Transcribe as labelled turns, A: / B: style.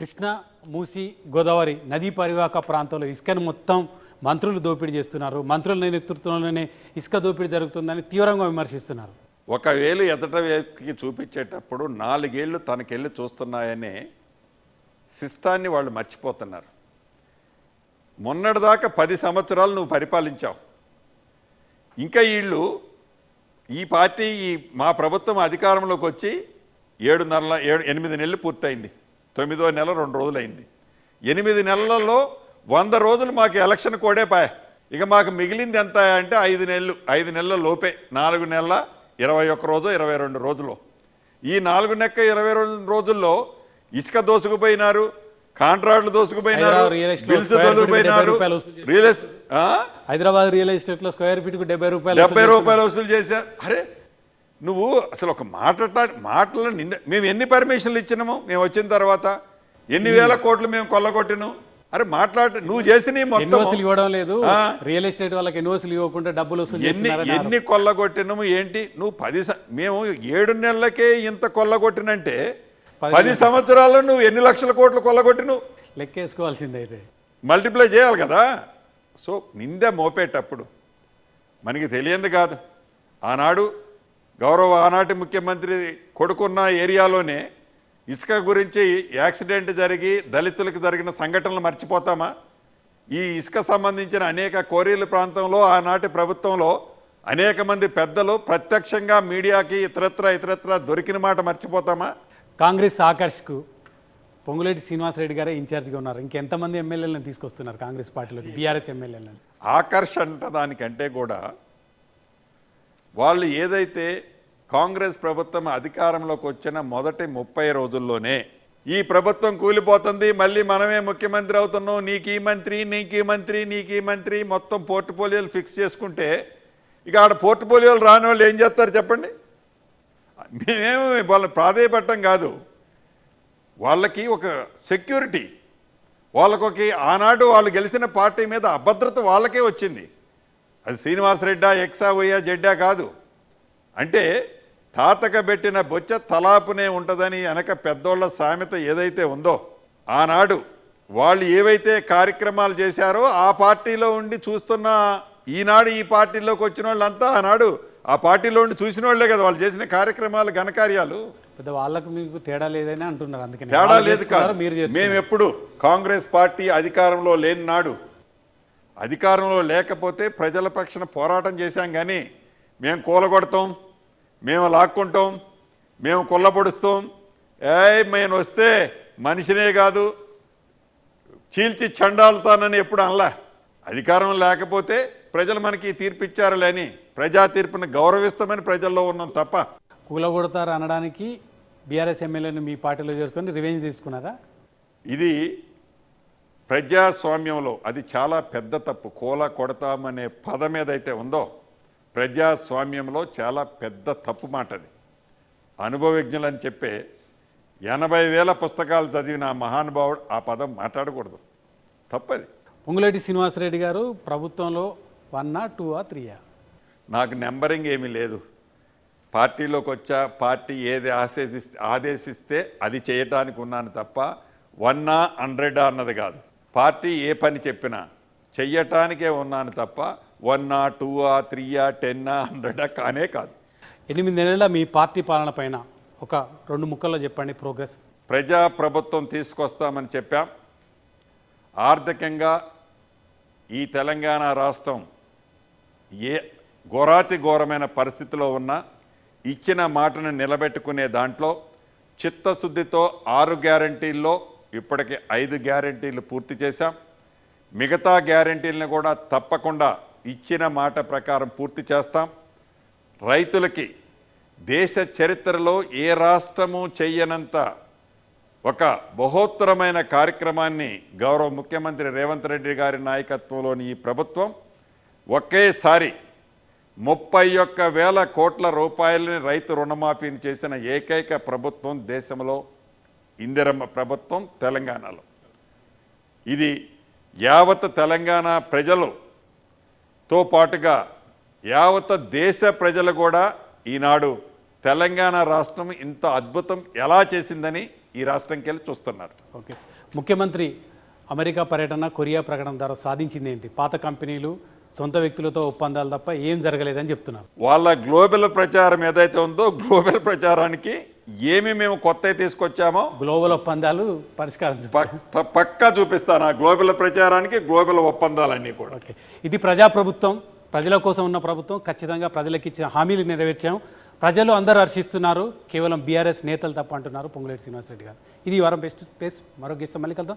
A: కృష్ణ మూసి గోదావరి నదీ పరివాహక ప్రాంతంలో ఇసుకను మొత్తం మంత్రులు దోపిడీ చేస్తున్నారు. మంత్రుల నేతృత్వంలోనే ఇసుక దోపిడీ జరుగుతుందని తీవ్రంగా విమర్శిస్తున్నారు.
B: ఒకవేళ ఎదట వ్యక్తికి చూపించేటప్పుడు నాలుగేళ్ళు తనకెళ్ళి చూస్తున్నాయనే సిస్టాన్ని వాళ్ళు మర్చిపోతున్నారు. మొన్నటిదాకా పది సంవత్సరాలు నువ్వు పరిపాలించావు. ఇంకా వీళ్ళు ఈ పార్టీ ఈ మా ప్రభుత్వం అధికారంలోకి వచ్చి ఏడు నెలల ఏడు ఎనిమిది నెలలు పూర్తయింది. తొమ్మిదో నెల రెండు రోజులైంది. ఎనిమిది నెలలలో వంద రోజులు మాకు ఎలక్షన్ కోడే పాయ ఇక మాకు మిగిలింది ఎంత అంటే ఐదు నెలలు ఐదు నెలల లోపే నాలుగు నెలల ఇరవై ఒక్క రోజు ఇరవై రెండు రోజులు. ఈ నాలుగు నెక్క ఇరవై రెండు రోజుల్లో ఇసుక దోసుకుపోయినారు కాంట్రాక్టులు దోసుకుపోయినారు
A: ఎస్టేట్
B: బిల్స్
A: చేశారు.
B: రియల్?
A: హైదరాబాద్ రియల్ ఎస్టేట్లో స్క్వేర్ ఫీట్కు డెబ్బై రూపాయలు
B: డెబ్బై రూపాయలు వసూలు చేశారు. అరే నువ్వు అసలు ఒక మాట మాటలు నిన్న మేము ఎన్ని పర్మిషన్లు ఇచ్చినాము? మేము వచ్చిన తర్వాత ఎన్ని వేల కోట్లు మేము కొల్లగొట్టినాం? అరే మాట్లాడ నువ్వు చేసిన మొత్తం
A: ఇవ్వడం లేదు. రియల్ ఎస్టేట్ వాళ్ళకి ఎన్ఓసీలు ఇవ్వకుండా డబ్బులు
B: ఎన్ని ఎన్ని కొల్లగొట్టినాము ఏంటి? నువ్వు పది స- మేము ఏడు నెలలకే ఇంత కొల్లగొట్టినంటే
A: పది
B: సంవత్సరాల్లో నువ్వు ఎన్ని లక్షల కోట్లు కొల్లగొట్టినావు?
A: లెక్కేసుకోవాల్సిందే అయితే
B: మల్టిప్లై చేయాలి కదా. సో నింద మోపేటప్పుడు. మనకి తెలియంది కాదు. ఆనాడు గౌరవ ఆనాటి ముఖ్యమంత్రి కొడుకున్న ఏరియాలోనే ఇసుక గురించి యాక్సిడెంట్ జరిగి దళితులకు జరిగిన సంఘటనలు మర్చిపోతామా? ఈ ఇసుక సంబంధించిన అనేక కోరీల ప్రాంతంలో ఆనాటి ప్రభుత్వంలో అనేక మంది పెద్దలు ప్రత్యక్షంగా మీడియాకి ఇతరత్ర ఇతరత్ర దొరికిన మాట మర్చిపోతామా?
A: కాంగ్రెస్ ఆకర్ష్కు పొంగులేటి శ్రీనివాసరెడ్డి గారే ఇన్ఛార్జ్గా ఉన్నారు. ఇంకెంతమంది ఎమ్మెల్యేలను తీసుకొస్తున్నారు కాంగ్రెస్ పార్టీలోకి? బీఆర్ఎస్ ఎమ్మెల్యేలను.
B: ఆకర్షణ దానికంటే కూడా వాళ్ళు ఏదైతే కాంగ్రెస్ ప్రభుత్వం అధికారంలోకి వచ్చిన మొదటి ముప్పై రోజుల్లోనే ఈ ప్రభుత్వం కూలిపోతుంది మళ్ళీ మనమే ముఖ్యమంత్రి అవుతున్నాం నీకు ఈ మంత్రి నీకు ఈ మంత్రి నీకు ఈ మంత్రి మొత్తం పోర్ట్ఫోలియోలు ఫిక్స్ చేసుకుంటే ఇక ఆడ పోర్ట్ఫోలియోలు రాని వాళ్ళు ఏం చేస్తారు చెప్పండి? మేమేమి వాళ్ళ ప్రాధాయపడటం కాదు. వాళ్ళకి ఒక సెక్యూరిటీ వాళ్ళకొక ఆనాడు వాళ్ళు గెలిచిన పార్టీ మీద అభద్రత వాళ్ళకే వచ్చింది. అది శ్రీనివాసరెడ్డా ఎక్సా వయ్యా జెడ్డా కాదు. అంటే తాతక పెట్టిన బొచ్చ తలాపునే ఉంటుందని వెనక పెద్దోళ్ళ సామెత ఏదైతే ఉందో ఆనాడు వాళ్ళు ఏవైతే కార్యక్రమాలు చేశారో ఆ పార్టీలో ఉండి చూస్తున్న ఈనాడు ఈ పార్టీలోకి వచ్చిన వాళ్ళంతా ఆనాడు ఆ పార్టీలో ఉండి చూసిన వాళ్ళే కదా వాళ్ళు చేసిన కార్యక్రమాలు ఘనకార్యాలు.
A: పెద్ద వాళ్ళకు మీకు తేడా లేదని అంటున్నారు అందుకని.
B: తేడా లేదు కాదు. మేము. ఎప్పుడు కాంగ్రెస్ పార్టీ అధికారంలో లేని నాడు అధికారంలో లేకపోతే ప్రజల పక్షాన పోరాటం చేశాం కానీ మేము కూలగొడతాం మేము లాక్కుంటాం మేము కొల్లపొడుస్తాం ఏయ్ మేము వస్తే మనిషినే కాదు చీల్చి చండాలుతానని ఎప్పుడు అనలా. అధికారం లేకపోతే ప్రజలు మనకి తీర్పు ఇచ్చారులేని ప్రజా తీర్పుని గౌరవిస్తామని ప్రజల్లో ఉన్నాం తప్ప.
A: కూలగొడతారు అనడానికి బీఆర్ఎస్ ఎమ్మెల్యేని మీ పార్టీలో చేసుకొని రివెంజ్ తీసుకున్నారా?
B: ఇది ప్రజాస్వామ్యంలో అది చాలా పెద్ద తప్పు. కోల కొడతామనే పదం ఏదైతే ఉందో ప్రజాస్వామ్యంలో చాలా పెద్ద తప్పు మాట అది. అనుభవజ్ఞులని చెప్పే ఎనభై వేల పుస్తకాలు చదివిన ఆ మహానుభావుడు ఆ పదం మాట్లాడకూడదు. తప్పది.
A: పొంగులేటి శ్రీనివాసరెడ్డి గారు ప్రభుత్వంలో వన్నా టూ ఆ త్రీయా
B: నాకు నెంబరింగ్ ఏమీ లేదు. పార్టీలోకి వచ్చా పార్టీ ఏది ఆశేసిస్తే ఆదేశిస్తే అది చేయటానికి ఉన్నాను తప్ప వన్నా హండ్రెడా అన్నది కాదు. పార్టీ ఏ పని చెప్పినా చెయ్యటానికే ఉన్నాను తప్ప వన్నా టూఆ త్రీయా టెన్నా హండ్రెడా కానే కాదు.
A: ఎనిమిది నెలల మీ పార్టీ పాలన పైన ఒక రెండు ముక్కల్లో చెప్పండి ప్రోగ్రెస్.
B: ప్రజా ప్రభుత్వం తీసుకొస్తామని చెప్పాం. ఆర్థికంగా ఈ తెలంగాణ రాష్ట్రం ఏ ఘోరాతి ఘోరమైన పరిస్థితిలో ఉన్నా ఇచ్చిన మాటను నిలబెట్టుకునే దాంట్లో చిత్తశుద్ధితో ఆరు గ్యారంటీల్లో ఇప్పటికి ఐదు గ్యారంటీలు పూర్తి చేశాం. మిగతా గ్యారంటీలను కూడా తప్పకుండా ఇచ్చిన మాట ప్రకారం పూర్తి చేస్తాం. రైతులకి దేశ చరిత్రలో ఏ రాష్ట్రము చెయ్యనంత ఒక బహోత్తరమైన కార్యక్రమాన్ని గౌరవ ముఖ్యమంత్రి రేవంత్ రెడ్డి గారి నాయకత్వంలోని ఈ ప్రభుత్వం ఒకేసారి ముప్పై ఒక్క వేల కోట్ల రూపాయలని రైతు రుణమాఫీని చేసిన ఏకైక ప్రభుత్వం దేశంలో ఇందిరమ్మ ప్రభుత్వం తెలంగాణలో. ఇది యావత్ తెలంగాణ ప్రజలుతో పాటుగా యావత్ దేశ ప్రజలు కూడా ఈనాడు తెలంగాణ రాష్ట్రం ఇంత అద్భుతం ఎలా చేసిందని ఈ రాష్ట్రంకి వెళ్ళి చూస్తున్నారు.
A: ఓకే. ముఖ్యమంత్రి అమెరికా పర్యటన కొరియా ప్రకటన ద్వారా సాధించింది ఏంటి? పాత కంపెనీలు సొంత వ్యక్తులతో ఒప్పందాలు తప్ప ఏం జరగలేదని చెప్తున్నారు.
B: వాళ్ళ గ్లోబల్ ప్రచారం ఏదైతే ఉందో గ్లోబల్ ప్రచారానికి ఏమి మేము కొత్త తీసుకొచ్చామో
A: గ్లోబల్ ఒప్పందాలు పరిష్కారం
B: పక్కా చూపిస్తాను ఆ గ్లోబల్ ప్రచారానికి గ్లోబల్ ఒప్పందాలన్నీ కూడా.
A: ఓకే. ఇది ప్రజాప్రభుత్వం ప్రజల కోసం ఉన్న ప్రభుత్వం ఖచ్చితంగా ప్రజలకు ఇచ్చిన హామీలు నెరవేర్చాం. ప్రజలు అందరూ హర్షిస్తున్నారు. కేవలం బీఆర్ఎస్ నేతలు తప్ప అంటున్నారు పొంగులేటి శ్రీనివాసరెడ్డి గారు. ఇది వారం బెస్ట్ స్పేస్ మరో గెస్ట్ మళ్ళీ కలుద్దాం.